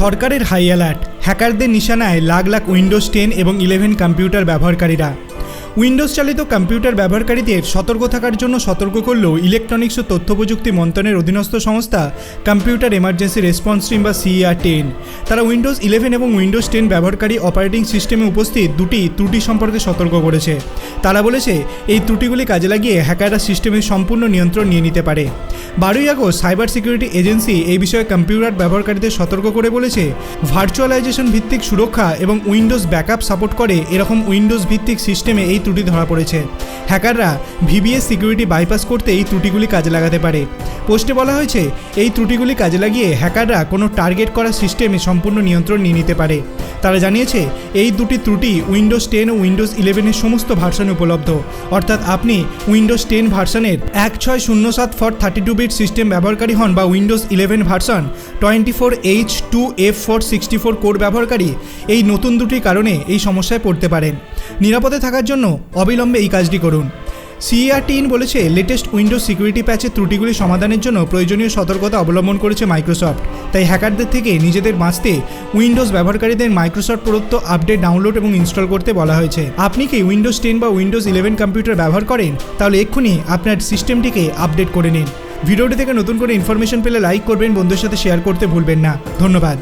সরকারের high alert. হ্যাকারদের নিশানায় লাখ লাখ উইন্ডোজ টেন এবং ইলেভেন কম্পিউটার ব্যবহারকারীরা। উইন্ডোজ চালিত কম্পিউটার ব্যবহারকারীদের সতর্ক থাকার জন্য সতর্ক করল ইলেকট্রনিক্স ও তথ্য প্রযুক্তি মন্ত্রণের অধীনস্থ সংস্থা কম্পিউটার এমার্জেন্সি রেসপন্স টিম বা সিআর টেন। তারা উইন্ডোজ ইলেভেন এবং উইন্ডোজ টেন ব্যবহারকারী অপারেটিং সিস্টেমে উপস্থিত দুটি ত্রুটি সম্পর্কে সতর্ক করেছে। তারা বলেছে, এই ত্রুটিগুলি কাজে লাগিয়ে হ্যাকাররা সিস্টেমের সম্পূর্ণ নিয়ন্ত্রণ নিয়ে নিতে পারে। বারোই আগস্ট সাইবার সিকিউরিটি এজেন্সি এই বিষয়ে কম্পিউটার ব্যবহারকারীদের সতর্ক করে বলেছে, ভার্চুয়ালাইজেশন ভিত্তিক সুরক্ষা এবং উইন্ডোজ ব্যাকআপ সাপোর্ট করে এরকম উইন্ডোজ ভিত্তিক সিস্টেমে এই ত্রুটি ধরা পড়েছে। হ্যাকাররা ভিবিএস সিকিউরিটি বাইপাস করতে এই ত্রুটিগুলি কাজে লাগাতে পারে। পোস্টে বলা হয়েছে, এই ত্রুটিগুলি কাজে লাগিয়ে হ্যাকাররা কোনো টার্গেট করা সিস্টেমে সম্পূর্ণ নিয়ন্ত্রণ নিয়ে নিতে পারে। তারা জানিয়েছে, এই দুটি ত্রুটি উইন্ডোজ টেন ও উইন্ডোজ ইলেভেনের সমস্ত ভার্সনে উপলব্ধ। অর্থাৎ আপনি উইন্ডোজ টেন ভার্সনের এক ছয় শূন্য সাত for thirty two bit system ব্যবহারকারী হন বা Windows eleven version twenty four H two F four sixty four code ব্যবহারকারী এই নতুন দুটির কারণে এই সমস্যায় পড়তে পারেন। নিরাপদে থাকার জন্য অবিলম্বে এই কাজটি করুন। সিআর টিন বলেছে লেটেস্ট উইন্ডোজ সিকিউরিটি প্যাচের ত্রুটিগুলি সমাধানের জন্য প্রয়োজনীয় সতর্কতা অবলম্বন করেছে মাইক্রোসফট তাই হ্যাকারদের থেকে নিজেদের বাঁচতে উইন্ডোজ ব্যবহারকারীদের মাইক্রোসফট প্রদত্ত আপডেট ডাউনলোড এবং ইনস্টল করতে বলা হয়েছে। আপনি কি উইন্ডোজ টেন বা উইন্ডোজ ইলেভেন কম্পিউটার ব্যবহার করেন? তাহলে এক্ষুনি আপনার সিস্টেমটিকে আপডেট করে নিন। ভিডিওটি থেকে নতুন করে ইনফরমেশন পেলে লাইক করবেন, বন্ধুদের সাথে শেয়ার করতে ভুলবেন না। ধন্যবাদ।